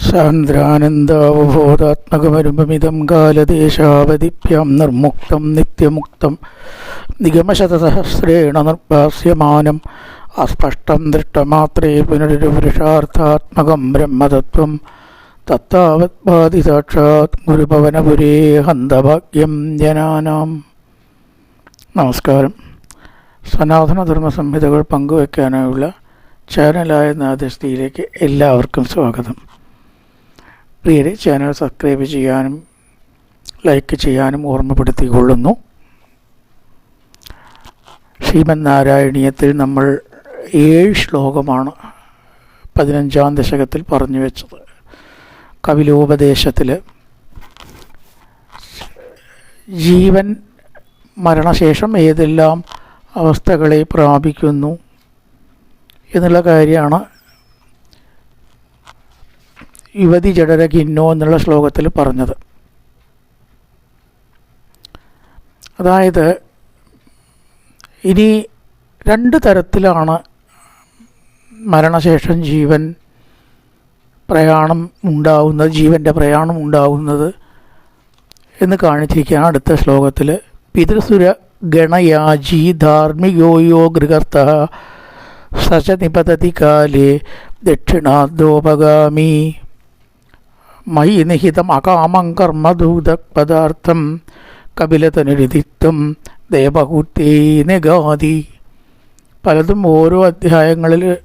സാന്ദ്രാനന്ദാവബോധാത്മകമരുമമിതം കാലദേശാവധിഭ്യാം നിർമുക്തം നിത്യമുക്തം നിഗമശതസഹസ്രേണ നിർഭാസ്യമാനം അസ്പഷ്ടം ദൃഷ്ടമാത്രേ പുനരുപുരുഷാർത്ഥാത്മകം ബ്രഹ്മതത്വം തത്താവത് ബാധി സാക്ഷാത് ഗുരുഭവനപുരേ ഹന്തഭാഗ്യം ജനാനാം. നമസ്കാരം. സനാതനധർമ്മ സംഹിതകൾ പങ്കുവയ്ക്കാനായുള്ള ചാനലായ നാദസ്ഥിയിലേക്ക് എല്ലാവർക്കും സ്വാഗതം. പ്രിയരെ ചാനൽ സബ്സ്ക്രൈബ് ചെയ്യാനും ലൈക്ക് ചെയ്യാനും ഓർമ്മപ്പെടുത്തിക്കൊള്ളുന്നു. ശ്രീമൻ നാരായണീയത്തിൽ നമ്മൾ ഏഴ് ശ്ലോകമാണ് പതിനഞ്ചാം ദശകത്തിൽ പറഞ്ഞു വെച്ചത്. കവിലോപദേശത്തിൽ ജീവൻ മരണശേഷം ഏതെല്ലാം അവസ്ഥകളെ പ്രാപിക്കുന്നു എന്നുള്ള കാര്യമാണ് യുവതി ജഡര ഗിന്നോ എന്നുള്ള ശ്ലോകത്തിൽ പറഞ്ഞത്. അതായത് ഇനി രണ്ട് തരത്തിലാണ് മരണശേഷം ജീവൻ പ്രയാണം ഉണ്ടാവുന്നത് ജീവന്റെ പ്രയാണം ഉണ്ടാവുന്നത് എന്ന് കാണിച്ചിരിക്കുകയാണ് അടുത്ത ശ്ലോകത്തിൽ പിതൃസുര ഗണയാജി ധാർമ്മികോയോ ഗൃഹർത്ത സച നിപതതി കാലേ ദക്ഷിണാദോപഗാമി. മയി നിഹിതം അകാമം കർമ്മദൂത പദാർത്ഥം കപിലതനുരുതിത്വം ദേവകൂത്തേ നിഗാതി പലതും ഓരോ അധ്യായങ്ങളിൽ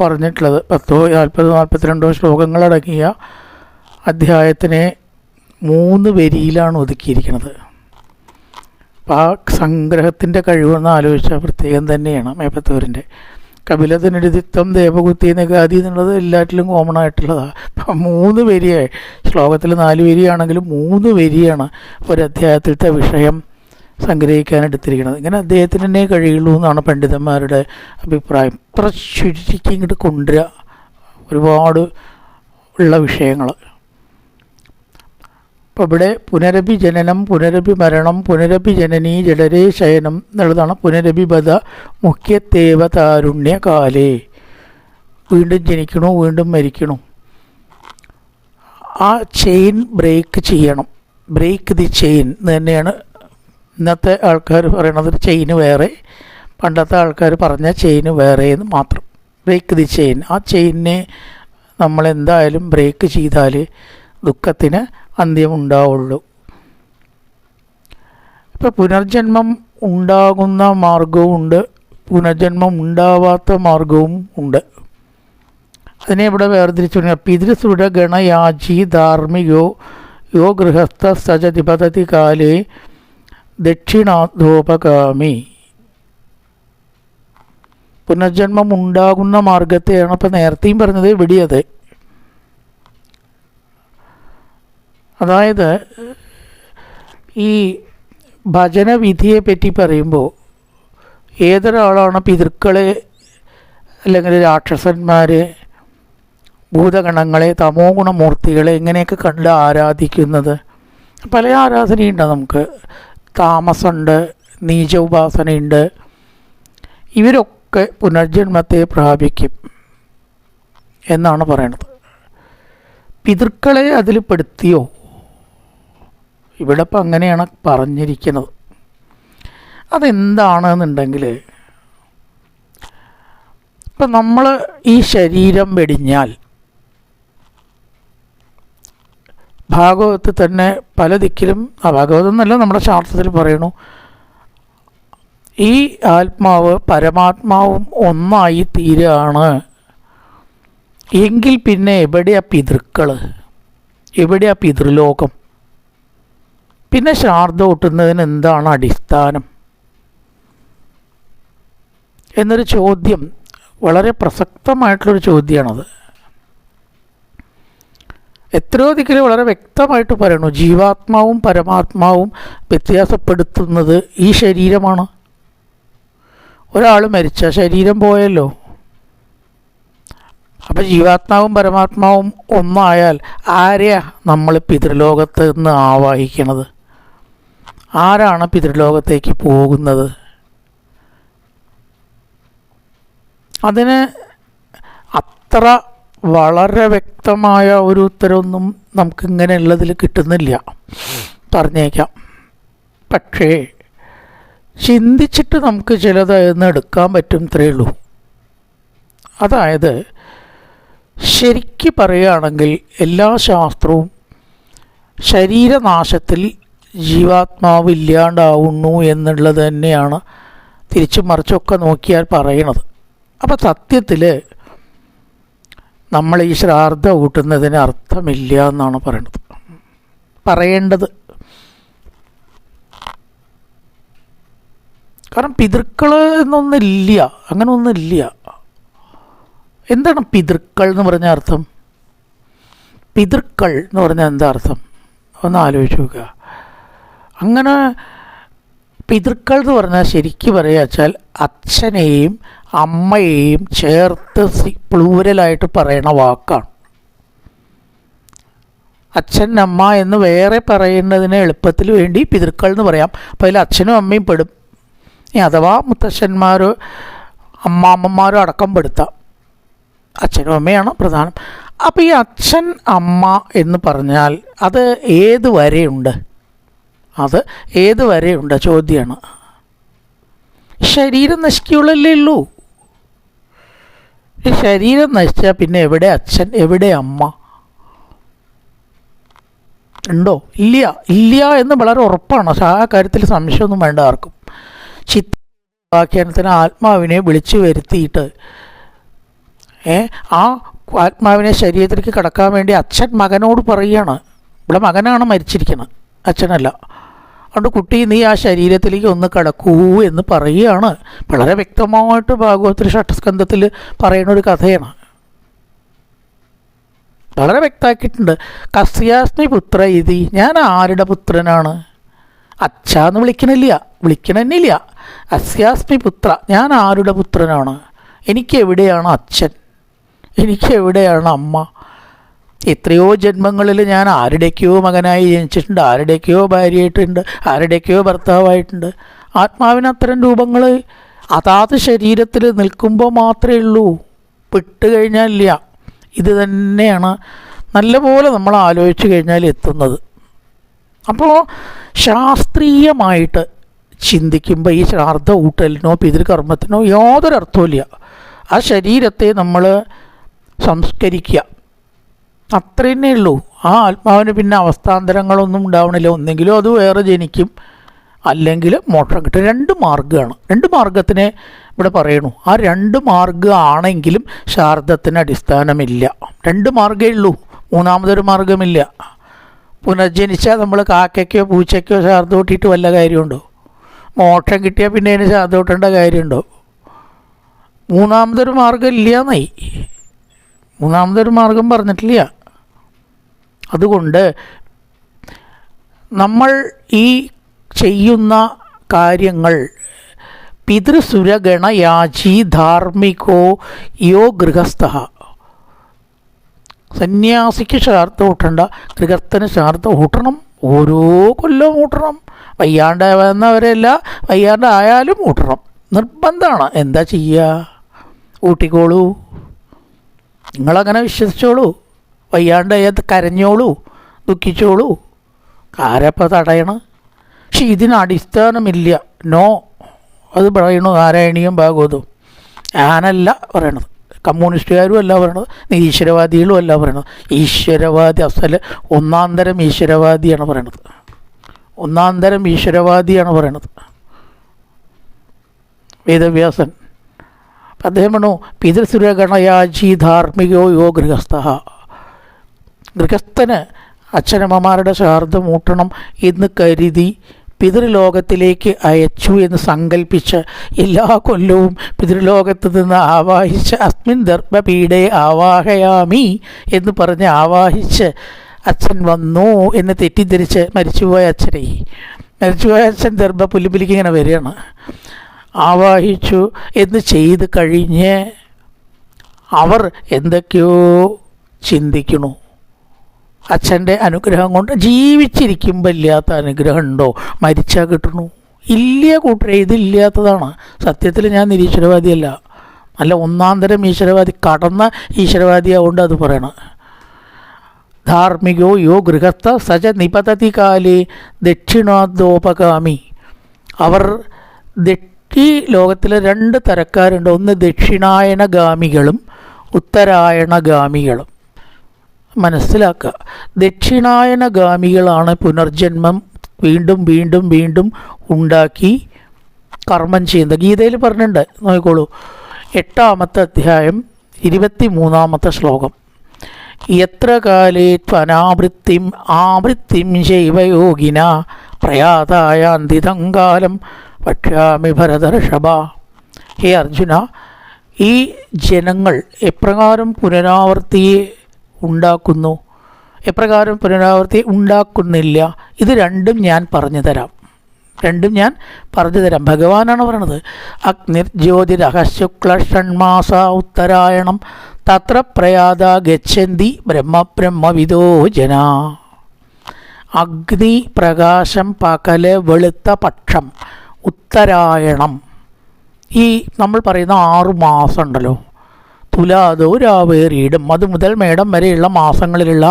പറഞ്ഞിട്ടുള്ളത്. പത്തോ നാൽപ്പതോ നാൽപ്പത്തിരണ്ടോ ശ്ലോകങ്ങളടങ്ങിയ അധ്യായത്തിനെ മൂന്ന് വരിയിലാണ് ഒതുക്കിയിരിക്കുന്നത്. അപ്പോൾ ആ സംഗ്രഹത്തിന്റെ കഴിവെന്ന് ആലോചിച്ച പ്രത്യേകം തന്നെയാണ് മേപ്പത്തൂരിന്റെ കപിലത്തിനെഴുതിത്വം ദേവകുത്തി നിഗാതി എന്നുള്ളത് എല്ലാറ്റിലും കോമൺ ആയിട്ടുള്ളതാണ് അപ്പം മൂന്ന് വരിയായി. ശ്ലോകത്തിൽ നാല് വരിയാണെങ്കിലും മൂന്ന് വരിയാണ് ഒരധ്യായത്തിലത്തെ വിഷയം സംഗ്രഹിക്കാൻ എടുത്തിരിക്കുന്നത്. ഇങ്ങനെ അദ്ദേഹത്തിന് തന്നെ കഴിയുള്ളൂ എന്നാണ് പണ്ഡിതന്മാരുടെ അഭിപ്രായം. ഇത്ര ചുരുക്കി ഇങ്ങോട്ട് കൊണ്ടുവരിക ഒരുപാട് ഉള്ള വിഷയങ്ങൾ അപ്പോൾ ഇവിടെ പുനരഭി ജനനം പുനരഭി മരണം പുനരഭി ജനനീ ജഡരേ ശയനം എന്നുള്ളതാണ് പുനരഭിപത മുഖ്യത്തേവ താരുണ്യ കാലേ വീണ്ടും ജനിക്കണു വീണ്ടും മരിക്കണു. ആ ചെയിൻ ബ്രേക്ക് ചെയ്യണം. ബ്രേക്ക് ദി ചെയിൻ തന്നെയാണ് ഇന്നത്തെ ആൾക്കാർ പറയണത്. ചെയിന് വേറെ പണ്ടത്തെ ആൾക്കാർ പറഞ്ഞ ചെയിന് വേറെ എന്ന് മാത്രം. ബ്രേക്ക് ദി ചെയിൻ ആ ചെയിനെ നമ്മൾ എന്തായാലും ബ്രേക്ക് ചെയ്താൽ ദുഃഖത്തിന് അന്ത്യമുണ്ടാവുള്ളൂ. ഇപ്പം പുനർജന്മം ഉണ്ടാകുന്ന മാർഗവുമുണ്ട്. പുനർജന്മം ഉണ്ടാവാത്ത മാർഗവും ഉണ്ട്. അതിനെ ഇവിടെ വേർതിരിച്ചു പിതൃസുര ഗണയാചി ധാർമ്മികോ യോ ഗൃഹസ്ഥ സജതിപതതി കാലേ ദക്ഷിണാധോപഗാമി പുനർജന്മം ഉണ്ടാകുന്ന മാർഗത്തെയാണ് ഇപ്പം നേരത്തെയും പറഞ്ഞത് ഇവിടെ അതെ അതായത് ഈ ഭജനവിധിയെ പറ്റി പറയുമ്പോൾ ഏതൊരാളാണ് പിതൃക്കളെ അല്ലെങ്കിൽ രാക്ഷസന്മാർ ഭൂതഗണങ്ങളെ തമോ ഗുണമൂർത്തികളെ ഇങ്ങനെയൊക്കെ കണ്ട് ആരാധിക്കുന്നത്? പല ആരാധനയുണ്ട് നമുക്ക്. താമസമുണ്ട് നീച ഉപാസനയുണ്ട് ഇവരൊക്കെ പുനർജന്മത്തെ പ്രാപിക്കും എന്നാണ് പറയണത്. പിതൃക്കളെ അതിൽ പെടുത്തിയോ ഇവിടെ ഇപ്പം അങ്ങനെയാണ് പറഞ്ഞിരിക്കുന്നത്. അതെന്താണെന്നുണ്ടെങ്കിൽ ഇപ്പം നമ്മൾ ഈ ശരീരം വെടിഞ്ഞാൽ ഭാഗവതത്തിൽ തന്നെ പല ദിക്കിലും ആ ഭാഗവതം എന്നല്ല നമ്മുടെ ശാസ്ത്രത്തിൽ പറയണു ഈ ആത്മാവ് പരമാത്മാവും ഒന്നായി തീരുകയാണ് എങ്കിൽ പിന്നെ എവിടെയാ പിതൃക്കൾ എവിടെയാ പിതൃലോകം? പിന്നെ ശ്രാദ്ധ ഒട്ടുന്നതിന് എന്താണ് അടിസ്ഥാനം? എന്നൊരു ചോദ്യം വളരെ പ്രസക്തമായിട്ടുള്ളൊരു ചോദ്യമാണത്. എത്രയോ ദിക്കിൽ വളരെ വ്യക്തമായിട്ട് പറയണു ജീവാത്മാവും പരമാത്മാവും വ്യത്യാസപ്പെടുത്തുന്നത് ഈ ശരീരമാണ്. ഒരാൾ മരിച്ച ശരീരം പോയല്ലോ. അപ്പം ജീവാത്മാവും പരമാത്മാവും ഒന്നായാൽ ആരെയാ നമ്മൾ പിതൃലോകത്ത് നിന്ന് ആവാഹിക്കണത് ആരാണ് പിതൃലോകത്തേക്ക് പോകുന്നത്? അതിന് അത്ര വളരെ വ്യക്തമായ ഒരു ഉത്തരവൊന്നും നമുക്കിങ്ങനെയുള്ളതിൽ കിട്ടുന്നില്ല. പറഞ്ഞേക്കാം. പക്ഷേ ചിന്തിച്ചിട്ട് നമുക്ക് ചിലത് എന്ന് എടുക്കാൻ പറ്റും ഇത്രയേ ഉള്ളൂ. അതായത് ശരിക്ക് പറയുകയാണെങ്കിൽ എല്ലാ ശാസ്ത്രവും ശരീരനാശത്തിൽ ജീവാത്മാവ് ഇല്ലാണ്ടാവുന്നു എന്നുള്ളത് തന്നെയാണ് തിരിച്ചു മറിച്ചൊക്കെ നോക്കിയാൽ പറയണത്. അപ്പം സത്യത്തിൽ നമ്മൾ ഈ ശ്രാദ്ധ കൂട്ടുന്നതിന് അർത്ഥമില്ല എന്നാണ് പറയണത്. പറയേണ്ടത് കാരണം പിതൃക്കൾ എന്നൊന്നില്ല അങ്ങനെ ഒന്നില്ല എന്താണ് പിതൃക്കൾ എന്ന് പറഞ്ഞ അർത്ഥം? പിതൃക്കൾ എന്ന് പറഞ്ഞാൽ എന്താ അർത്ഥം? ഒന്ന് ആലോചിച്ച് നോക്കുക. അങ്ങനെ പിതൃക്കൾ എന്ന് പറഞ്ഞാൽ ശരിക്ക് പറയുക വെച്ചാൽ അച്ഛനെയും അമ്മയെയും ചേർത്ത് പ്ലൂരലായിട്ട് പറയണ വാക്കാണ്. അച്ഛൻ അമ്മ എന്ന് വേറെ പറയുന്നതിന് എളുപ്പത്തിൽ വേണ്ടി പിതൃക്കൾ എന്ന് പറയാം. അപ്പോൾ അതിൽ അച്ഛനും അമ്മയും പെടും. ഇനി അഥവാ മുത്തശ്ശന്മാരോ അമ്മാമ്മമാരോ അടക്കം പെടുത്താം. അച്ഛനും അമ്മയാണ് പ്രധാനം. അപ്പോൾ ഈ അച്ഛൻ അമ്മ എന്ന് പറഞ്ഞാൽ അത് ഏത് വരെയുണ്ട്? അത് ഏത് വരെയുണ്ട്? ചോദ്യമാണ് ശരീരം നശിക്കുള്ളല്ലേ ഉള്ളൂ. ഈ ശരീരം നശിച്ചാൽ പിന്നെ എവിടെ അച്ഛൻ എവിടെ അമ്മ? ഉണ്ടോ? ഇല്ല. ഇല്ല എന്ന് വളരെ ഉറപ്പാണ്. ആ കാര്യത്തിൽ സംശയമൊന്നും വേണ്ട ആർക്കും. ചിത്ത ആത്മാവിനെ വിളിച്ചു വരുത്തിയിട്ട് ഏ ആ ആത്മാവിനെ ശരീരത്തിലേക്ക് കടക്കാൻ വേണ്ടി അച്ഛൻ മകനോട് പറയുകയാണ് ഇവിടെ മകനാണ് മരിച്ചിരിക്കുന്നത്. അച്ഛനല്ല. അതുകൊണ്ട് കുട്ടി നീ ആ ശരീരത്തിലേക്ക് ഒന്ന് കടക്കൂ എന്ന് പറയുകയാണ്. വളരെ വ്യക്തമായിട്ട് ഭാഗവത്തിൽ ഷട്ടസ്കന്ധത്തിൽ പറയുന്ന ഒരു കഥയാണ്. വളരെ വ്യക്തമാക്കിയിട്ടുണ്ട്. കസ്യാസ്മി പുത്ര ഇതി ഞാൻ ആരുടെ പുത്രനാണ്? അച്ഛാന്ന് വിളിക്കണില്ല. വിളിക്കണമെന്നില്ല അസ്യാസ്മി പുത്ര ഞാൻ ആരുടെ പുത്രനാണ്? എനിക്ക് എവിടെയാണ് അച്ഛൻ? എനിക്ക് എവിടെയാണ് അമ്മ? എത്രയോ ജന്മങ്ങളിൽ ഞാൻ ആരുടെക്കെയോ മകനായി ജനിച്ചിട്ടുണ്ട് ആരുടെക്കെയോ ഭാര്യയായിട്ടുണ്ട് ആരുടെക്കെയോ ഭർത്താവായിട്ടുണ്ട്. ആത്മാവിന് അത്തരം രൂപങ്ങൾ അതാത് ശരീരത്തിൽ നിൽക്കുമ്പോൾ മാത്രമേ ഉള്ളൂ. വിട്ട് കഴിഞ്ഞാലില്ല. ഇത് തന്നെയാണ് നല്ലപോലെ നമ്മൾ ആലോചിച്ച് കഴിഞ്ഞാൽ എത്തുന്നത്. അപ്പോൾ ശാസ്ത്രീയമായിട്ട് ചിന്തിക്കുമ്പോൾ ഈ ശ്രാദ്ധ ഊട്ടലിനോ പിതൃകർമ്മത്തിനോ യാതൊരു അർത്ഥവുമില്ല ആ ശരീരത്തെ നമ്മൾ സംസ്കരിക്കുക. അത്ര തന്നെ ഉള്ളൂ. ആ ആത്മാവിന് പിന്നെ അവസ്ഥാന്തരങ്ങളൊന്നും ഉണ്ടാവണില്ല. ഒന്നെങ്കിലും അത് വേറെ ജനിക്കും. അല്ലെങ്കിൽ മോക്ഷം കിട്ടും. രണ്ട് മാർഗമാണ് രണ്ട് മാർഗത്തിനെ ഇവിടെ പറയണു. ആ രണ്ട് മാർഗമാണെങ്കിലും ശാരദത്തിന് അടിസ്ഥാനമില്ല. രണ്ട് മാർഗേ ഉള്ളൂ. മൂന്നാമതൊരു മാർഗമില്ല പുനർജനിച്ചാൽ നമ്മൾ കാക്കയ്ക്കോ പൂച്ചയ്ക്കോ ശാരദ കൂട്ടിയിട്ട് വല്ല കാര്യമുണ്ടോ? മോക്ഷം കിട്ടിയാൽ പിന്നെ അതിന് ശാരദ കൂട്ടേണ്ട കാര്യമുണ്ടോ? മൂന്നാമതൊരു മാർഗം ഇല്ല എന്നായി മൂന്നാമതൊരു മാർഗം പറഞ്ഞിട്ടില്ല. അതുകൊണ്ട് നമ്മൾ ഈ ചെയ്യുന്ന കാര്യങ്ങൾ പിതൃസുരഗണയാചി ധാർമ്മികോ യോ ഗൃഹസ്ഥ. സന്യാസിക്ക് ശ്രാദ്ധം ഊട്ടണ്ട ഗൃഹസ്ഥന് ശ്രാദ്ധം ഊട്ടണം ഓരോ കൊല്ലവും ഊട്ടണം. വയ്യാണ്ട് വന്നവരല്ല വയ്യാണ്ട് ആയാലും ഊട്ടണം. നിർബന്ധമാണ്. എന്താ ചെയ്യുക ഊട്ടിക്കോളൂ. നിങ്ങളങ്ങനെ വിശ്വസിച്ചോളൂ. വയ്യാണ്ടായത് കരഞ്ഞോളൂ ദുഃഖിച്ചോളൂ ആരപ്പോൾ തടയണം. പക്ഷെ ഇതിന് അടിസ്ഥാനമില്ല. നോ അത് പറയണു നാരായണീയം ഭാഗവതവും ഞാനല്ല പറയണത്. കമ്മ്യൂണിസ്റ്റുകാരും അല്ല പറയണത്. നിരീശ്വരവാദികളും അല്ല പറയണത്. ഈശ്വരവാദി അസൽ ഒന്നാം തരം ഈശ്വരവാദിയാണ് പറയണത്. ഒന്നാം തരം ഈശ്വരവാദിയാണ് പറയണത്. വേദവ്യാസൻ. അദ്ദേഹം പറഞ്ഞു പിതൃസുരഗണയാജി ധാർമ്മികോ യോ ഗൃഹസ്ഥ. ഗൃഹസ്ഥന് അച്ഛനമ്മമാരുടെ ശ്രാദ്ധം മൂട്ടണം എന്ന് കരുതി പിതൃലോകത്തിലേക്ക് അയച്ചു എന്ന് സങ്കല്പിച്ച് എല്ലാ കൊല്ലവും പിതൃലോകത്ത് നിന്ന് ആവാഹിച്ച് അസ്മിൻ ദർഭപീഠയെ ആവാഹയാമി എന്ന് പറഞ്ഞ് ആവാഹിച്ച് അച്ഛൻ വന്നു എന്ന് തെറ്റിദ്ധരിച്ച് മരിച്ചുപോയ അച്ഛനെ. മരിച്ചുപോയ അച്ഛൻ ദർഭ പുല്ലുപിലിക്ക് ഇങ്ങനെ വരികയാണ്. ആവാഹിച്ചു എന്ന് ചെയ്ത് കഴിഞ്ഞ് അവർ എന്തൊക്കെയോ ചിന്തിക്കണു അച്ഛന്റെ അനുഗ്രഹം കൊണ്ട് ജീവിച്ചിരിക്കുമ്പോൾ ഇല്ലാത്ത അനുഗ്രഹം ഉണ്ടോ മരിച്ചാൽ കിട്ടണു ഇല്ല കൂട്ടരെ ഇതില്ലാത്തതാണ്. സത്യത്തിൽ ഞാൻ നിരീശ്വരവാദിയല്ല. അല്ല ഒന്നാം തരം ഈശ്വരവാദി കടന്ന ഈശ്വരവാദിയാവുകൊണ്ട് അത് പറയണം. ധാർമ്മികോ യോ ഗൃഹസ്ഥ സജ നിപതതി കാലേ ദക്ഷിണോപകാമി അവർ ഈ ലോകത്തിൽ രണ്ട് തരക്കാരുണ്ട്. ഒന്ന് ദക്ഷിണായനഗാമികളും ഉത്തരായണഗാമികളും. മനസ്സിലാക്കുക ദക്ഷിണായനഗാമികളാണ് പുനർജന്മം വീണ്ടും വീണ്ടും വീണ്ടും ഉണ്ടാക്കി കർമ്മം ചെയ്യുന്നത്. ഗീതയിൽ പറഞ്ഞിട്ടുണ്ട്. നോക്കിക്കോളൂ. എട്ടാമത്തെ അധ്യായം ഇരുപത്തി മൂന്നാമത്തെ ശ്ലോകം. എത്ര കാലേ ത്വനാവൃത്തിം ആവൃത്തിം ശൈവയോഗിന പ്രയാതായാന്തിതം കാലം വക്ഷ്യാമി ഭരതർഷഭ. ഹേ അർജുന ഈ ജനങ്ങൾ എപ്രകാരം പുനരാവർത്തിയെ ഉണ്ടാക്കുന്നു. എപ്രകാരം പുനരാവൃത്തി ഉണ്ടാക്കുന്നില്ല? ഇത് രണ്ടും ഞാൻ പറഞ്ഞു തരാം രണ്ടും ഞാൻ പറഞ്ഞു തരാം ഭഗവാനാണ് പറയണത് അഗ്നിർജ്യോതിരഹശുക്ല ഷൺമാസ ഉത്തരായണം തത്ര പ്രയാത ഗച്ഛന്തി ബ്രഹ്മബ്രഹ്മവിദോ ജന. അഗ്നി പ്രകാശം പകൽ വെളുത്ത പക്ഷം ഉത്തരായണം. ഈ നമ്മൾ പറയുന്ന ആറു മാസം ഉണ്ടല്ലോ തുലാതോ രാവേറിയിടും അത് മുതൽ മേടം വരെയുള്ള മാസങ്ങളിലുള്ള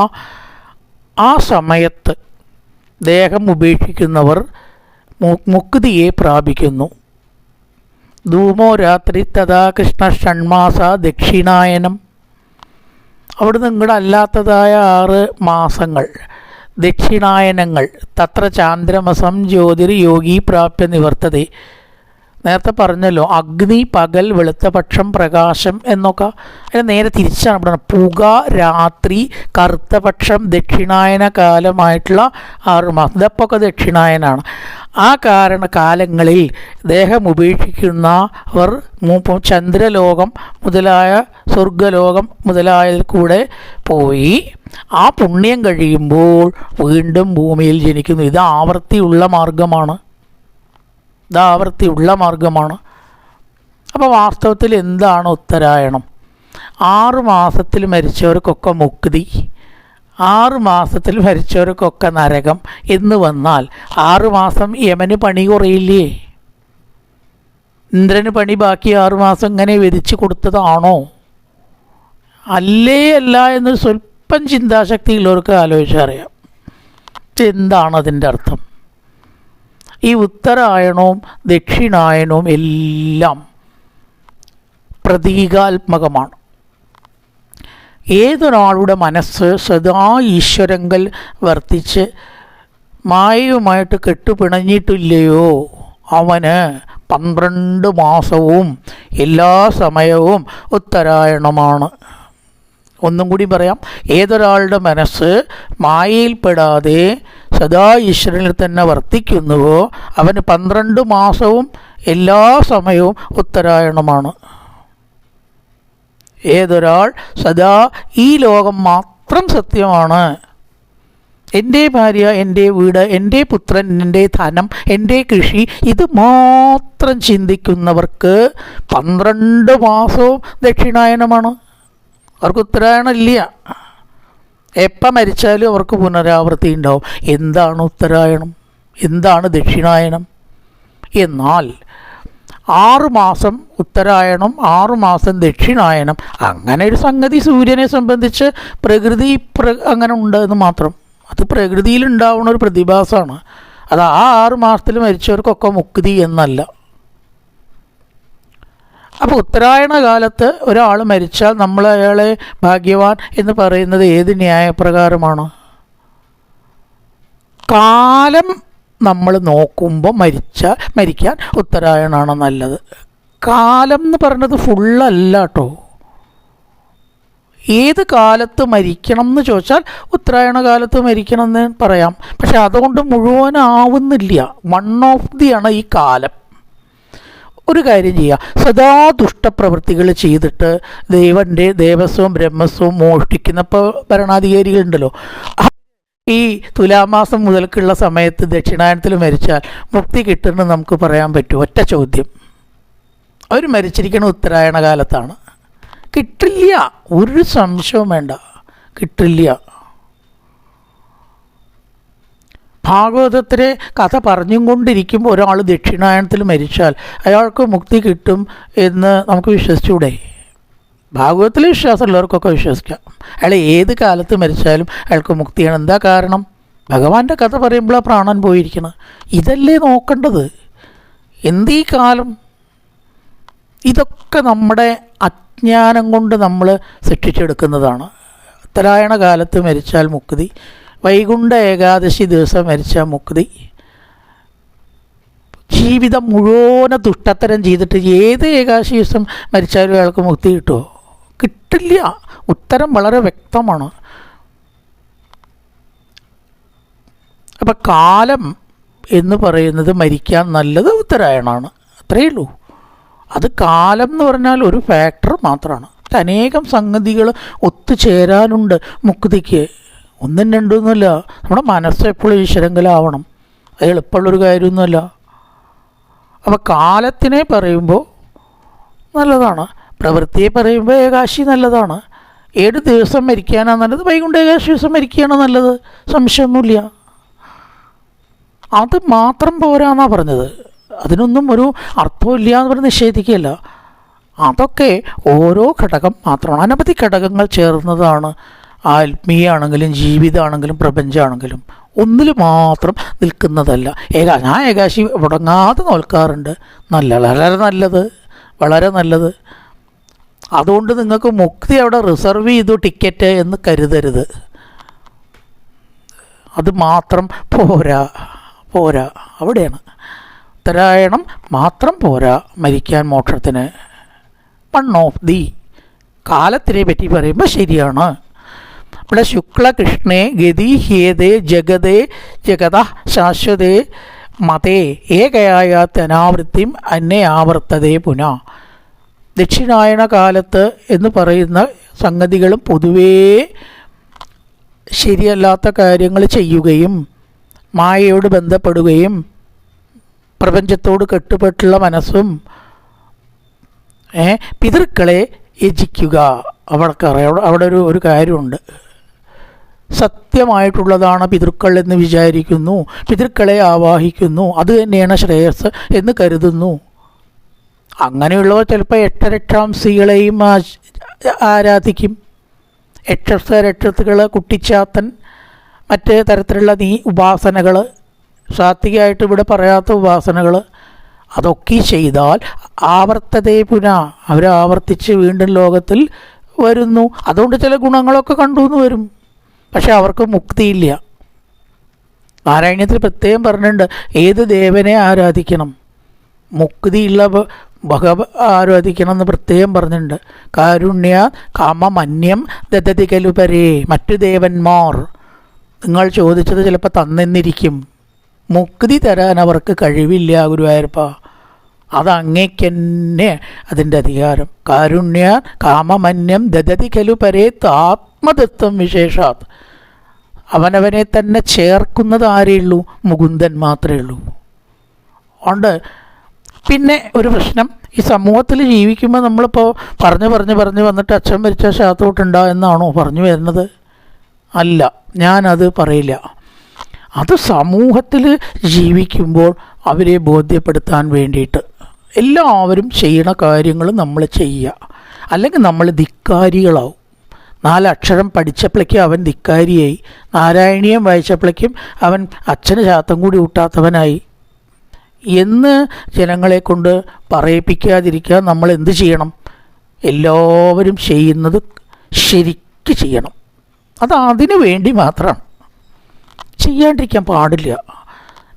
ആ സമയത്ത് ദേഹം ഉപേക്ഷിക്കുന്നവർ മുക്തിയെ പ്രാപിക്കുന്നു. ധൂമോ രാത്രി തഥാ കൃഷ്ണ ഷൺമാസ ദക്ഷിണായനം. അവിടെ നിങ്ങളുടെ അല്ലാത്തതായ ആറ് മാസങ്ങൾ ദക്ഷിണായനങ്ങൾ തത്ര ചാന്ദ്രമസം ജ്യോതിർ യോഗി പ്രാപ്യ നിവർത്തതേ. നേരത്തെ പറഞ്ഞല്ലോ അഗ്നി പകൽ വെളുത്ത പക്ഷം പ്രകാശം എന്നൊക്കെ. അതിന് നേരെ തിരിച്ചാണ് ഇവിടെ പുക രാത്രി കറുത്തപക്ഷം ദക്ഷിണായന കാലമായിട്ടുള്ള ആറുമാസം ഇതപ്പൊക്കെ ദക്ഷിണായനാണ്. ആ കാരണ കാലങ്ങളിൽ ദേഹം ഉപേക്ഷിക്കുന്നവർ ചന്ദ്രലോകം മുതലായ സ്വർഗലോകം മുതലായതിൽ കൂടെ പോയി. ആ പുണ്യം കഴിയുമ്പോൾ വീണ്ടും ഭൂമിയിൽ ജനിക്കുന്നു. ഇത് ആവർത്തിയുള്ള മാർഗമാണ്. ഇത് ആവർത്തിയുള്ള മാർഗമാണ് അപ്പോൾ വാസ്തവത്തിൽ എന്താണ് ഉത്തരായണം? ആറ് മാസത്തിൽ മരിച്ചവർക്കൊക്കെ മുക്തി ആറ് മാസത്തിൽ മരിച്ചവർക്കൊക്കെ നരകം എന്ന് വന്നാൽ ആറ് മാസം യമന് പണി കുറയില്ലേ? ഇന്ദ്രന് പണി ബാക്കി ആറ് മാസം ഇങ്ങനെ വിധിച്ചു കൊടുത്തതാണോ? അല്ലേ അല്ല എന്ന് സ്വല്പം ചിന്താശക്തിയുള്ളവർക്ക് ആലോചിച്ചറിയാം. എന്താണ് അതിന്റെ അർത്ഥം? ഈ ഉത്തരായണവും ദക്ഷിണായനവും എല്ലാം പ്രതീകാത്മകമാണ്. ഏതൊരാളുടെ മനസ്സ് സദാ ഈശ്വരങ്കൽ വർത്തിച്ച് മായയുമായിട്ട് കെട്ടുപിണഞ്ഞിട്ടില്ലയോ? അവന് പന്ത്രണ്ട് മാസവും എല്ലാ സമയവും ഉത്തരായണമാണ്. ഒന്നും കൂടി പറയാം. ഏതൊരാളുടെ മനസ്സ് മായയിൽപ്പെടാതെ സദാ ഈശ്വരനിൽ തന്നെ വർത്തിക്കുന്നുവോ അവന് പന്ത്രണ്ട് മാസവും എല്ലാ സമയവും ഉത്തരായണമാണ്. ഏതൊരാൾ സദാ ഈ ലോകം മാത്രം സത്യമാണ്. എന്റെ ഭാര്യ എന്റെ വീട് എന്റെ പുത്രൻ എന്റെ ധനം എന്റെ കൃഷി ഇത് മാത്രം ചിന്തിക്കുന്നവർക്ക് പന്ത്രണ്ട് മാസവും ദക്ഷിണായനമാണ് അവർക്ക് ഉത്തരായണം ഇല്ല. എപ്പം മരിച്ചാലും അവർക്ക് പുനരാവൃത്തി ഉണ്ടാവും. എന്താണ് ഉത്തരായണം? എന്താണ് ദക്ഷിണായനം എന്നാൽ ആറുമാസം ഉത്തരായണം ആറുമാസം ദക്ഷിണായനം അങ്ങനെ ഒരു സംഗതി സൂര്യനെ സംബന്ധിച്ച് പ്രകൃതി പ്ര അങ്ങനെ ഉണ്ട് എന്ന് മാത്രം. അത് പ്രകൃതിയിൽ ഉണ്ടാവുന്ന ഒരു പ്രതിഭാസമാണ്. അത് ആ ആറ് മാസത്തിൽ മരിച്ചവർക്കൊക്കെ മുക്തി എന്നല്ല. അപ്പോൾ ഉത്തരായണ കാലത്ത് ഒരാൾ മരിച്ചാൽ നമ്മൾ അയാളെ ഭാഗ്യവാൻ എന്ന് പറയുന്നത് ഏത് ന്യായപ്രകാരമാണ്? കാലം നമ്മൾ നോക്കുമ്പോൾ മരിച്ച മരിക്കാൻ ഉത്തരായണമാണ് നല്ലത്. കാലം എന്ന് പറഞ്ഞത് ഫുള്ളല്ല കേട്ടോ ഏത് കാലത്ത് മരിക്കണം എന്ന് ചോദിച്ചാൽ ഉത്തരായണ കാലത്ത് മരിക്കണം എന്ന് പറയാം. പക്ഷെ അതുകൊണ്ട് മുഴുവനാവുന്നില്ല. വൺ ഓഫ് ദി ആണ് ഈ കാലം. ഒരു കാര്യം ചെയ്യുക സദാ ദുഷ്ടപ്രവൃത്തികൾ ചെയ്തിട്ട് ദൈവന്റെ ദേവസ്വവും ബ്രഹ്മസ്വവും മോഷ്ടിക്കുന്ന ഭരണാധികാരികളുണ്ടല്ലോ. ഈ തുലാമാസം മുതൽക്കുള്ള സമയത്ത് ദക്ഷിണായനത്തിൽ മരിച്ചാൽ മുക്തി കിട്ടുമെന്ന് നമുക്ക് പറയാൻ പറ്റും. ഒറ്റ ചോദ്യം. അവർ മരിച്ചിരിക്കുന്ന ഉത്തരായണ കാലത്താണ് കിട്ടില്ല. ഒരു സംശയവും വേണ്ട. കിട്ടില്ല. ഭാഗവതത്തിലെ കഥ പറഞ്ഞും കൊണ്ടിരിക്കുമ്പോൾ ഒരാൾ ദക്ഷിണായനത്തിൽ മരിച്ചാൽ അയാൾക്ക് മുക്തി കിട്ടും എന്ന് നമുക്ക് വിശ്വസിച്ചൂടെ? ഭാഗവതത്തിൽ വിശ്വാസമുള്ളവർക്കൊക്കെ വിശ്വസിക്കാം. അയാൾ ഏത് കാലത്ത് മരിച്ചാലും അയാൾക്ക് മുക്തിയാണ്. എന്താ കാരണം? ഭഗവാന്റെ കഥ പറയുമ്പോഴാണ് പ്രാണൻ പോയിരിക്കുന്നത്. ഇതല്ലേ നോക്കേണ്ടത്? എന്തീ കാലം? ഇതൊക്കെ നമ്മുടെ അജ്ഞാനം കൊണ്ട് നമ്മൾ സൃഷ്ടിച്ചെടുക്കുന്നതാണ്. ഉത്തരായണ കാലത്ത് മരിച്ചാൽ മുക്തി വൈകുണ്ഠ ഏകാദശി ദിവസം മരിച്ച മുക്തി. ജീവിതം മുഴുവനെ ദുഷ്ടത്തരം ചെയ്തിട്ട് ഏത് ഏകാദശി ദിവസം മരിച്ചാലും അയാൾക്ക് മുക്തി കിട്ടുമോ കിട്ടില്ല. ഉത്തരം വളരെ വ്യക്തമാണ്. അപ്പം കാലം എന്ന് പറയുന്നത് മരിക്കാൻ നല്ലത് ഉത്തരായണമാണ് അത്രയേ ഉള്ളൂ. അത് കാലം എന്ന് പറഞ്ഞാൽ ഒരു ഫാക്ടർ മാത്രമാണ്. അനേകം സംഗതികൾ ഒത്തുചേരാനുണ്ട് മുക്തിക്ക്. ഒന്നും രണ്ടൊന്നുമില്ല നമ്മുടെ മനസ്സെപ്പോഴും ഈശ്വരങ്കലാവണം. അത് എളുപ്പമുള്ളൊരു കാര്യമൊന്നുമല്ല. അപ്പോൾ കാലത്തിനെ പറയുമ്പോൾ നല്ലതാണ്. പ്രവൃത്തിയെ പറയുമ്പോൾ ഏകാശി നല്ലതാണ്. ഏഴ് ദിവസം മരിക്കാനാണ് നല്ലത് വൈകുണ്ഠ ഏകാശി ദിവസം മരിക്കുകയാണ് നല്ലത്? സംശയമൊന്നുമില്ല. അത് മാത്രം പോരാന്നാണ് പറഞ്ഞത്. അതിനൊന്നും ഒരു അർത്ഥമില്ല എന്ന് പറഞ്ഞ് നിഷേധിക്കുകയല്ല. അതൊക്കെ ഓരോ ഘടകം മാത്രമാണ്. അനവധി ഘടകങ്ങൾ ചേർന്നതാണ്. ആത്മീയാണെങ്കിലും ജീവിതമാണെങ്കിലും പ്രപഞ്ചമാണെങ്കിലും ഒന്നിൽ മാത്രം നിൽക്കുന്നതല്ല. ഏകാ ഞാൻ ഏകാശി മുടങ്ങാതെ നോൽക്കാറുണ്ട്. നല്ല വളരെ നല്ലത് വളരെ നല്ലത്. അതുകൊണ്ട് നിങ്ങൾക്ക് മുക്തി അവിടെ റിസർവ് ചെയ്തു ടിക്കറ്റ് എന്ന് കരുതരുത്. അത് മാത്രം പോരാ പോരാ. അവിടെയാണ്. ഉത്തരായണം മാത്രം പോരാ മരിക്കാൻ മോക്ഷത്തിന്. വൺ ഓഫ് ദി കാലത്തിനെ പറ്റി പറയുമ്പോൾ ശരിയാണ്. ഇവിടെ ശുക്ലകൃഷ്ണേ ഗതി ഹേതേ ജഗതേ ജഗത ശാശ്വതേ മതേ ഏകയായ തനാവൃത്തിം അന്നെ ആവർത്തതേ പുന. ദക്ഷിണായന കാലത്ത് എന്ന് പറയുന്ന സംഗതികളും പൊതുവേ ശരിയല്ലാത്ത കാര്യങ്ങൾ ചെയ്യുകയും മായയോട് ബന്ധപ്പെടുകയും പ്രപഞ്ചത്തോട് കെട്ടുപെട്ടുള്ള മനസ്സും പിതൃക്കളെ യജിക്കുക. അവൾക്ക് അറിയാം. അവിടെ ഒരു ഒരു കാര്യമുണ്ട്. സത്യമായിട്ടുള്ളതാണ് പിതൃക്കൾ എന്ന് വിചാരിക്കുന്നു. പിതൃക്കളെ ആവാഹിക്കുന്നു. അത് തന്നെയാണ് ശ്രേയസ് എന്ന് കരുതുന്നു. അങ്ങനെയുള്ളവർ ചിലപ്പോൾ എട്ടരക്ഷാംസികളെയും ആരാധിക്കും. എട്ടക്ഷ രക്ഷത്തുകൾ കുട്ടിച്ചാത്തൻ മറ്റ് തരത്തിലുള്ള നീ ഉപാസനകൾ സാത്വികമായിട്ട് ഇവിടെ പറയാത്ത ഉപാസനകൾ അതൊക്കെ ചെയ്താൽ ആവർത്തതേ പുന. അവരാവർത്തിച്ച് വീണ്ടും ലോകത്തിൽ വരുന്നു. അതുകൊണ്ട് ചില ഗുണങ്ങളൊക്കെ കണ്ടു എന്ന് വരും. പക്ഷെ അവർക്ക് മുക്തിയില്ല. നാരായണീയത്തിൽ പ്രത്യേകം പറഞ്ഞിട്ടുണ്ട് ഏത് ദേവനെ ആരാധിക്കണം? മുക്തിയുള്ള ഭഗവ ആരാധിക്കണം എന്ന് പ്രത്യേകം പറഞ്ഞിട്ടുണ്ട്. കാരുണ്യ കാമമന്യം ദത്തതി കലുപരേ മറ്റു ദേവന്മാർ. നിങ്ങൾ ചോദിച്ചത് ചിലപ്പോൾ തന്നെന്നിരിക്കും. മുക്തി തരാൻ അവർക്ക് കഴിവില്ല ഗുരുവായൂരപ്പ. അത് അതിന്റെ അധികാരം. കാരുണ്യ കാമമന്യം ദദതി കലു പരേത്ത് ആത്മതത്വം വിശേഷാത്. അവനവനെ തന്നെ ചേർക്കുന്നത് ആരേ ഉള്ളൂ? മുകുന്ദൻ മാത്രമേ ഉള്ളൂ. ഉണ്ട്. പിന്നെ ഒരു പ്രശ്നം. ഈ സമൂഹത്തിൽ ജീവിക്കുമ്പോൾ നമ്മളിപ്പോൾ പറഞ്ഞു പറഞ്ഞു പറഞ്ഞു വന്നിട്ട് അച്ഛൻ മരിച്ച ശാത്തോട്ടുണ്ടോ എന്നാണോ പറഞ്ഞു വരുന്നത്? അല്ല. ഞാനത് പറയില്ല. അത് സമൂഹത്തിൽ ജീവിക്കുമ്പോൾ അവരെ ബോധ്യപ്പെടുത്താൻ വേണ്ടിയിട്ട്. എല്ലാവരും ചെയ്യണ കാര്യങ്ങൾ നമ്മൾ ചെയ്യുക. അല്ലെങ്കിൽ നമ്മൾ ധിക്കാരികളാവും. നാലക്ഷരം പഠിച്ചപ്പോഴേക്കും അവൻ ധിക്കാരിയായി. നാരായണീയം വായിച്ചപ്പോഴേക്കും അവൻ അച്ഛന് ശാത്തം കൂടി ഊട്ടാത്തവനായി. എന്ന് ജനങ്ങളെ കൊണ്ട് പറയിപ്പിക്കാതിരിക്കാൻ നമ്മൾ എന്ത് ചെയ്യണം? എല്ലാവരും ചെയ്യുന്നത് ശരിക്ക് ചെയ്യണം. അത് അതിനു വേണ്ടി മാത്രമാണ് ചെയ്യാണ്ടിരിക്കാൻ പാടില്ല.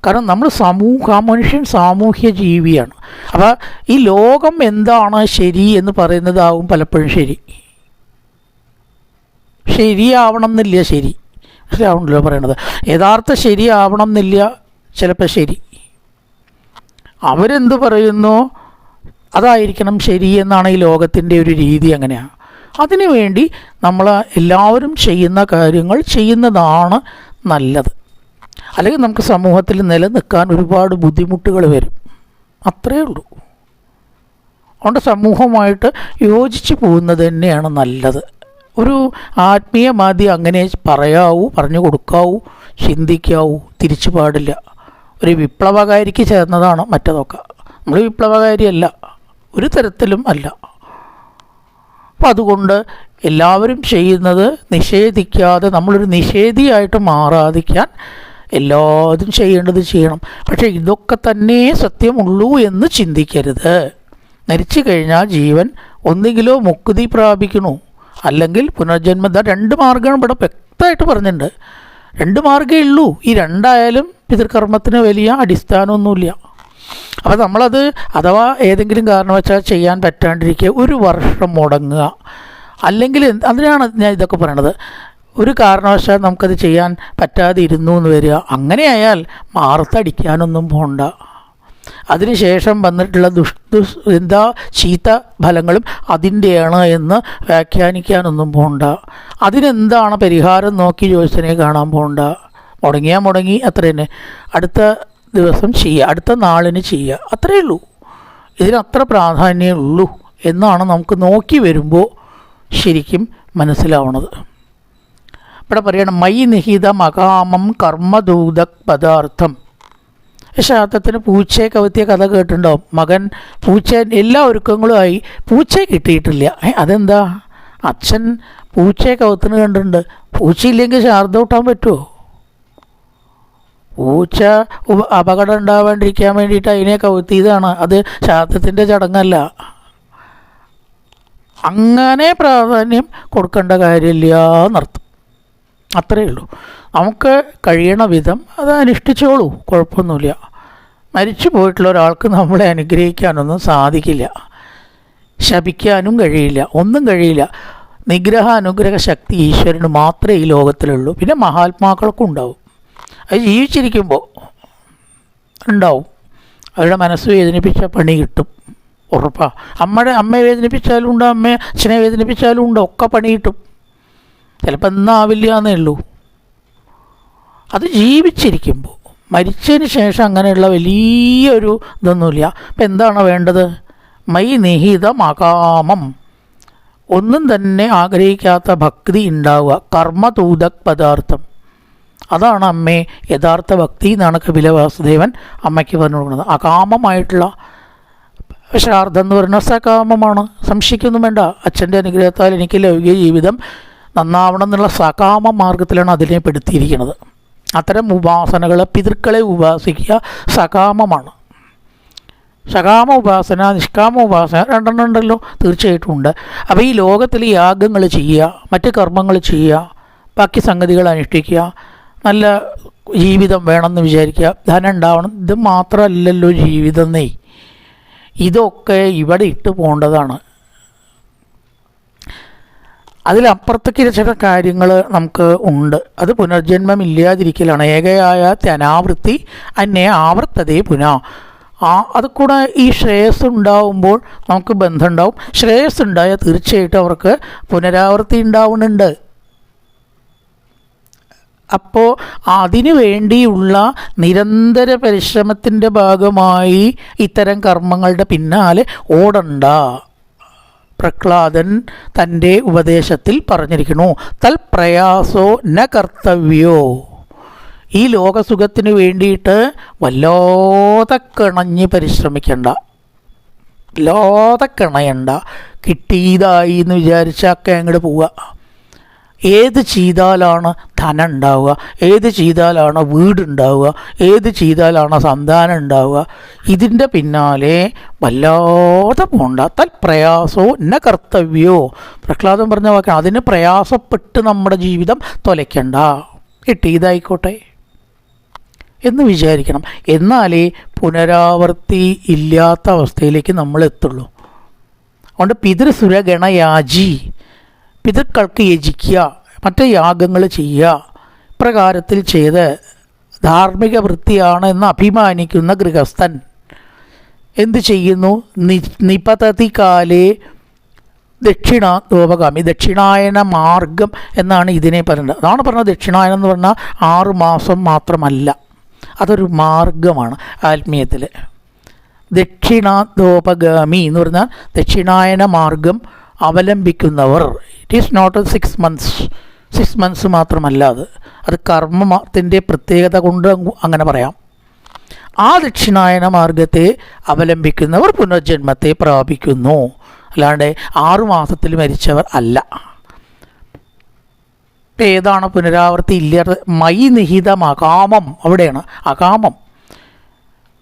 കാരണം നമ്മൾ സമൂഹ മനുഷ്യൻ സാമൂഹ്യ ജീവിയാണ്. അപ്പോൾ ഈ ലോകം എന്താണ് ശരി എന്ന് പറയുന്നതാവും പലപ്പോഴും ശരി. ശരിയാവണം എന്നില്ല ശരി. മനസ്സിലാവണല്ലോ പറയണത്. യഥാർത്ഥ ശരിയാവണം എന്നില്ല ചിലപ്പോൾ ശരി. അവരെന്ത് പറയുന്നു? അതായിരിക്കണം ശരി എന്നാണ് ഈ ലോകത്തിന്റെ ഒരു രീതി അങ്ങനെയാണ് അതിനു വേണ്ടി നമ്മൾ എല്ലാവരും ചെയ്യുന്ന കാര്യങ്ങൾ ചെയ്യുന്നതാണ് നല്ലത്. അല്ലെങ്കിൽ നമുക്ക് സമൂഹത്തിൽ നിലനിൽക്കാൻ ഒരുപാട് ബുദ്ധിമുട്ടുകൾ വരും. അത്രയേ ഉള്ളൂ. അതുകൊണ്ട് സമൂഹമായിട്ട് യോജിച്ച് പോകുന്നത് തന്നെയാണ് നല്ലത്. ഒരു ആത്മീയവാദി അങ്ങനെ പറയാവൂ പറഞ്ഞു കൊടുക്കാവൂ ചിന്തിക്കാവൂ തിരിച്ചു പാടില്ല. ഒരു വിപ്ലവകാരിക്ക് ചേർന്നതാണ് മറ്റതൊക്കെ. നമ്മൾ വിപ്ലവകാരിയല്ല ഒരു തരത്തിലും അല്ല. അപ്പം അതുകൊണ്ട് എല്ലാവരും ചെയ്യുന്നത് നിഷേധിക്കാതെ നമ്മളൊരു നിഷേധിയായിട്ട് മാറാതിരിക്കാൻ എല്ലാതും ചെയ്യേണ്ടത് ചെയ്യണം. പക്ഷേ ഇതൊക്കെ തന്നെ സത്യമുള്ളൂ എന്ന് ചിന്തിക്കരുത്. മരിച്ചു കഴിഞ്ഞാൽ ജീവൻ ഒന്നുകിലോ മുക്തി പ്രാപിക്കണു? അല്ലെങ്കിൽ പുനർജന്മത രണ്ട് മാർഗമാണ് ഇവിടെ വ്യക്തമായിട്ട് പറഞ്ഞിട്ടുണ്ട്. രണ്ട് മാർഗമേ ഉള്ളൂ. ഈ രണ്ടായാലും പിതൃകർമ്മത്തിന് വലിയ അടിസ്ഥാനമൊന്നുമില്ല. അപ്പോൾ നമ്മളത് അഥവാ ഏതെങ്കിലും കാരണവശാൽ ചെയ്യാൻ പറ്റാണ്ടിരിക്കുക ഒരു വർഷം മുടങ്ങുക. അല്ലെങ്കിൽ അതിനാണ് ഞാൻ ഇതൊക്കെ പറയണത്. ഒരു കാരണവശാൽ നമുക്കത് ചെയ്യാൻ പറ്റാതെ ഇരുന്നു എന്ന് വരിക. അങ്ങനെയായാൽ മാർത്തടിക്കാനൊന്നും പോണ്ട. അതിനുശേഷം വന്നിട്ടുള്ള ദുഷ് ദുഷ് എന്താ ചീത്ത ഫലങ്ങളും അതിന്റെയാണ് എന്ന് വ്യാഖ്യാനിക്കാനൊന്നും പോണ്ട. അതിനെന്താണ് പരിഹാരം നോക്കി ജ്യോത്സ്യനെ കാണാൻ പോണ്ട. മുടങ്ങിയാൽ മുടങ്ങി അത്ര തന്നെ അടുത്ത ദിവസം ചെയ്യുക അടുത്ത നാളിന് ചെയ്യുക അത്രയേ ഉള്ളൂ. ഇതിനത്ര പ്രാധാന്യമേ ഉള്ളൂ എന്നാണ് നമുക്ക് നോക്കി വരുമ്പോൾ ശരിക്കും മനസ്സിലാവണത്. ഇവിടെ പറയണം മൈ നിഹിത മകാമം കർമ്മദൂത പദാർത്ഥം. ശാസ്ത്രത്തിന് പൂച്ചയെ കവിത്തിയ കഥ കേട്ടിട്ടുണ്ടാവും മകൻ പൂച്ച എല്ലാ ഒരുക്കങ്ങളുമായി പൂച്ചയെ കിട്ടിയിട്ടില്ല. അതെന്താ? അച്ഛൻ പൂച്ചയെ കവിത്തിന് കണ്ടിട്ടുണ്ട്. പൂച്ചയില്ലെങ്കിൽ ശാരദ കൂട്ടാൻ പറ്റുമോ പൂച്ച അപകടം ഉണ്ടാവാണ്ടിരിക്കാൻ വേണ്ടിയിട്ട് അതിനെ കവുത്തിയതാണ്. അത് ശാസ്ത്രത്തിന്റെ ചടങ്ങല്ല. അങ്ങനെ പ്രാധാന്യം കൊടുക്കേണ്ട കാര്യമില്ല എന്നർത്ഥം. അത്രയേ ഉള്ളൂ. നമുക്ക് കഴിയണ വിധം അത് അനുഷ്ഠിച്ചോളൂ. കുഴപ്പമൊന്നുമില്ല. മരിച്ചു പോയിട്ടുള്ള ഒരാൾക്ക് നമ്മളെ അനുഗ്രഹിക്കാനൊന്നും സാധിക്കില്ല. ശപിക്കാനും കഴിയില്ല. ഒന്നും കഴിയില്ല. നിഗ്രഹ അനുഗ്രഹ ശക്തി ഈശ്വരന് മാത്രമേ ഈ ലോകത്തിലുള്ളൂ. പിന്നെ മഹാത്മാക്കൾക്കും ഉണ്ടാവും. അത് ജീവിച്ചിരിക്കുമ്പോൾ ഉണ്ടാവും. അവരുടെ മനസ്സ് വേദനിപ്പിച്ച പണി കിട്ടും. ഉറപ്പാ. അമ്മയുടെ അമ്മയെ വേദനിപ്പിച്ചാലും ഉണ്ട് അമ്മയെ അച്ഛനെ വേദനിപ്പിച്ചാലും ഉണ്ട്. ഒക്കെ പണി കിട്ടും. ചിലപ്പോൾ എന്നാവില്ല എന്നേ ഉള്ളൂ. അത് ജീവിച്ചിരിക്കുമ്പോൾ മരിച്ചതിന് ശേഷം അങ്ങനെയുള്ള വലിയൊരു ഇതൊന്നുമില്ല. അപ്പം എന്താണ് വേണ്ടത്? മൈ നിഹിതമകാമം. ഒന്നും തന്നെ ആഗ്രഹിക്കാത്ത ഭക്തി ഉണ്ടാവുക. കർമ്മതൂതക് പദാർത്ഥം. അതാണ് അമ്മേ യഥാർത്ഥ ഭക്തി എന്നാണ് കപില വാസുദേവൻ അമ്മയ്ക്ക് പറഞ്ഞു കൊടുക്കുന്നത് അകാമമായിട്ടുള്ള ശ്രാർദ്ധം എന്ന് പറയുന്ന സകാമമാണ്. സംശയിക്കൊന്നും വേണ്ട. അച്ഛന്റെ അനുഗ്രഹത്താൽ എനിക്ക് ലൗകിക ജീവിതം നന്നാവണം എന്നുള്ള സകാമ മാർഗത്തിലാണ് അതിനെ പെടുത്തിയിരിക്കുന്നത്. അത്തരം ഉപാസനകൾ പിതൃക്കളെ ഉപാസിക്കുക സകാമമാണ്. സകാമ ഉപാസന നിഷ്കാമ ഉപാസന രണ്ടെണ്ണം ഉണ്ടല്ലോ തീർച്ചയായിട്ടും ഉണ്ട്. അപ്പോൾ ഈ ലോകത്തിൽ യാഗങ്ങൾ ചെയ്യുക മറ്റ് കർമ്മങ്ങൾ ചെയ്യുക ബാക്കി സംഗതികൾ അനുഷ്ഠിക്കുക നല്ല ജീവിതം വേണമെന്ന് വിചാരിക്കുക ധനം ഉണ്ടാവണം ഇത് മാത്രമല്ലല്ലോ ജീവിതം നെയ്. ഇതൊക്കെ ഇവിടെ ഇട്ട് പോകേണ്ടതാണ്. അതിലപ്പുറത്തേക്ക് ചില കാര്യങ്ങൾ നമുക്ക് ഉണ്ട്. അത് പുനർജന്മം ഇല്ലാതിരിക്കലാണ്. ഏകയായ ത്യനാവൃത്തി അന്നെ ആവർത്തതേ പുന. ആ അത് കൂടെ ഈ ശ്രേയസ് ഉണ്ടാവുമ്പോൾ നമുക്ക് ബന്ധമുണ്ടാവും. ശ്രേയസ് ഉണ്ടായാൽ തീർച്ചയായിട്ടും അവർക്ക് പുനരാവൃത്തി ഉണ്ടാവുന്നുണ്ട്. അപ്പോൾ അതിനു വേണ്ടിയുള്ള നിരന്തര പരിശ്രമത്തിന്റെ ഭാഗമായി ഇത്തരം കർമ്മങ്ങളുടെ പിന്നാലെ ഓടണ്ട. പ്രഹ്ലാദൻ തന്റെ ഉപദേശത്തിൽ പറഞ്ഞിരിക്കുന്നു തൽപ്രയാസോ ന കർത്തവ്യോ. ഈ ലോകസുഖത്തിന് വേണ്ടിയിട്ട് വല്ലാതെ കിണഞ്ഞ് പരിശ്രമിക്കണ്ട വല്ലാതെ കിണയണ്ട. കിട്ടിയതായി എന്ന് വിചാരിച്ചൊക്കെ അങ്ങോട്ട് പോവുക. ഏത് ചെയ്താലാണ് ധനം ഉണ്ടാവുക ഏത് ചെയ്താലാണ് വീടുണ്ടാവുക. ഏത് ചെയ്താലാണ് സന്താനം ഉണ്ടാവുക ഇതിന്റെ പിന്നാലെ വല്ലാതെ പോണ്ട. തൽ പ്രയാസോ ന കർത്തവ്യോ. പ്രഹ്ലാദം പറഞ്ഞ വാക്കാണ്. അതിന് പ്രയാസപ്പെട്ട് നമ്മുടെ ജീവിതം തൊലയ്ക്കണ്ട. കിട്ടിയതായിക്കോട്ടെ എന്ന് വിചാരിക്കണം. എന്നാലേ പുനരാവർത്തി ഇല്ലാത്ത അവസ്ഥയിലേക്ക് നമ്മൾ എത്തുള്ളൂ. അതുകൊണ്ട് പിതൃസുരഗണയാജി പിതൃക്കൾക്ക് യജിക്കുക. മറ്റ് യാഗങ്ങൾ ചെയ്യുക. പ്രകാരത്തിൽ ചെയ്ത് ധാർമ്മിക വൃത്തിയാണ് എന്ന് അഭിമാനിക്കുന്ന ഗൃഹസ്ഥൻ. എന്തു ചെയ്യുന്നു? നി നിപതതി കാലേ ദക്ഷിണ ധോപകാമി ദക്ഷിണായന മാർഗം എന്നാണ് ഇതിനെ പറയുന്നത്. അതാണ് പറഞ്ഞത് ദക്ഷിണായനം എന്ന് പറഞ്ഞാൽ ആറ് മാസം മാത്രമല്ല. അതൊരു മാർഗമാണ് ആത്മീയത്തിൽ ദക്ഷിണാധോപഗാമി എന്ന് പറഞ്ഞാൽ ദക്ഷിണായന മാർഗം അവലംബിക്കുന്നവർ. It is not six months six months മാത്രമല്ല അത്. അത് കർമ്മത്തിന്റെ പ്രത്യേകത കൊണ്ട് അങ്ങനെ പറയാം. ആ ദക്ഷിണായന മാർഗത്തെ അവലംബിക്കുന്നവർ പുനർജന്മത്തെ പ്രാപിക്കുന്നു. അല്ലാണ്ട് ആറുമാസത്തിൽ മരിച്ചവർ അല്ല. ഏതാണ് പുനരാവർത്തി ഇല്ലാത്ത മൈ നിഹിതം അകാമം. അവിടെയാണ് അകാമം.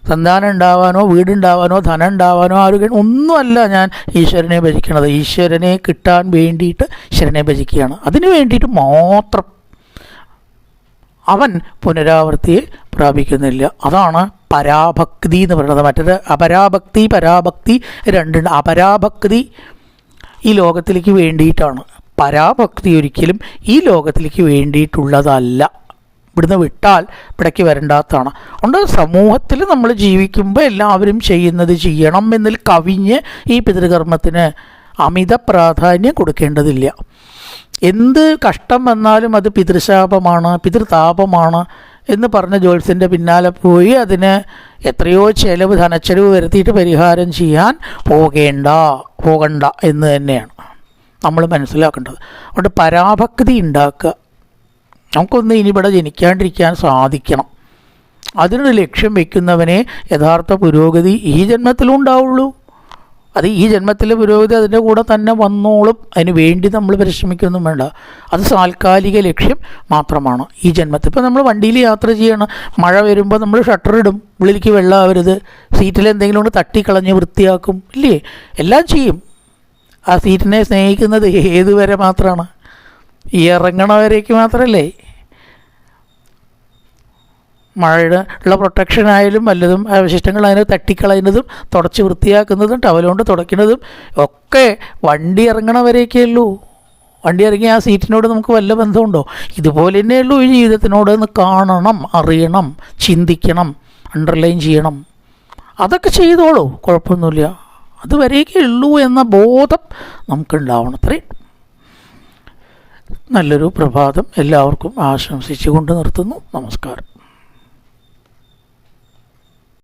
സന്താനം ഉണ്ടാവാനോ വീടുണ്ടാവാനോ ധനം ഉണ്ടാവാനോ ആരോഗ്യം ഒന്നുമല്ല ഞാൻ ഈശ്വരനെ ഭജിക്കണത്. ഈശ്വരനെ കിട്ടാൻ വേണ്ടിയിട്ട് ഈശ്വരനെ ഭജിക്കുകയാണ്. അതിനു വേണ്ടിയിട്ട് മാത്രം അവൻ പുനരാവൃത്തിയെ പ്രാപിക്കുന്നില്ല. അതാണ് പരാഭക്തി എന്ന് പറയുന്നത്. മറ്റൊരു അപരാഭക്തി പരാഭക്തി രണ്ടുണ്ട്. അപരാഭക്തി ഈ ലോകത്തിലേക്ക് വേണ്ടിയിട്ടാണ്. പരാഭക്തി ഒരിക്കലും ഈ ലോകത്തിലേക്ക് വേണ്ടിയിട്ടുള്ളതല്ല. ഇവിടുന്ന് വിട്ടാൽ ഇവിടേക്ക് വരണ്ടാത്തതാണ്. അതുകൊണ്ട് സമൂഹത്തിൽ നമ്മൾ ജീവിക്കുമ്പോൾ എല്ലാവരും ചെയ്യുന്നത് ചെയ്യണം എന്നിൽ കവിഞ്ഞ് ഈ പിതൃകർമ്മത്തിന് അമിത പ്രാധാന്യം കൊടുക്കേണ്ടതില്ല. എന്ത് കഷ്ടം വന്നാലും അത് പിതൃശാപമാണ് പിതൃതാപമാണ് എന്ന് പറഞ്ഞ ജോത്സ്യന്റെ പിന്നാലെ പോയി അതിന് എത്രയോ ചെലവ് ധനച്ചെലവ് വരുത്തിയിട്ട് പരിഹാരം ചെയ്യാൻ പോകേണ്ട പോകണ്ട എന്ന് തന്നെയാണ് നമ്മൾ മനസ്സിലാക്കേണ്ടത്. അതുകൊണ്ട് പരാഭക്തി ഉണ്ടാക്കുക. നമുക്കൊന്ന് ഇനി ജനിക്കാണ്ടിരിക്കാൻ സാധിക്കണം. അതിനൊരു ലക്ഷ്യം വയ്ക്കുന്നവനെ യഥാർത്ഥ പുരോഗതി ഈ ജന്മത്തിലും ഉണ്ടാവുള്ളൂ. അത് ഈ ജന്മത്തിലെ പുരോഗതി അതിന്റെ കൂടെ തന്നെ വന്നോളും. അതിന് വേണ്ടി നമ്മൾ പരിശ്രമിക്കൊന്നും വേണ്ട. അത് താൽക്കാലിക ലക്ഷ്യം മാത്രമാണ് ഈ ജന്മത്തിൽ. ഇപ്പോൾ നമ്മൾ വണ്ടിയിൽ യാത്ര ചെയ്യണം. മഴ വരുമ്പോൾ നമ്മൾ ഷട്ടർ ഇടും. ഉള്ളിലേക്ക് വെള്ളമാവരുത് സീറ്റിൽ എന്തെങ്കിലും കൊണ്ട് തട്ടിക്കളഞ്ഞ് വൃത്തിയാക്കും. ഇല്ലേ? എല്ലാം ചെയ്യും. ആ സീറ്റിനെ സ്നേഹിക്കുന്നത് ഏതുവരെ മാത്രമാണ്? ഈ ഇറങ്ങണവരേക്ക് മാത്രമല്ലേ മഴയുടെ ഉള്ള പ്രൊട്ടക്ഷൻ ആയാലും വല്ലതും അവശിഷ്ടങ്ങൾ അതിനെ തട്ടിക്കളയുന്നതും തുടച്ച് വൃത്തിയാക്കുന്നതും ടവലുകൊണ്ട് തുടയ്ക്കുന്നതും ഒക്കെ വണ്ടി ഇറങ്ങണവരെയൊക്കെയുള്ളൂ വണ്ടി ഇറങ്ങി ആ സീറ്റിനോട് നമുക്ക് വല്ല ബന്ധമുണ്ടോ? ഇതുപോലെ തന്നെയുള്ളൂ ഈ ജീവിതത്തിനോട് ഒന്ന് കാണണം അറിയണം ചിന്തിക്കണം അണ്ടർലൈൻ ചെയ്യണം. അതൊക്കെ ചെയ്തോളൂ കുഴപ്പമൊന്നുമില്ല. അതുവരെയൊക്കെ ഉള്ളൂ എന്ന ബോധം നമുക്കുണ്ടാവണം. അത്രയും. നല്ലൊരു പ്രഭാതം എല്ലാവർക്കും ആശംസിച്ചുകൊണ്ട് നിർത്തുന്നു. നമസ്കാരം.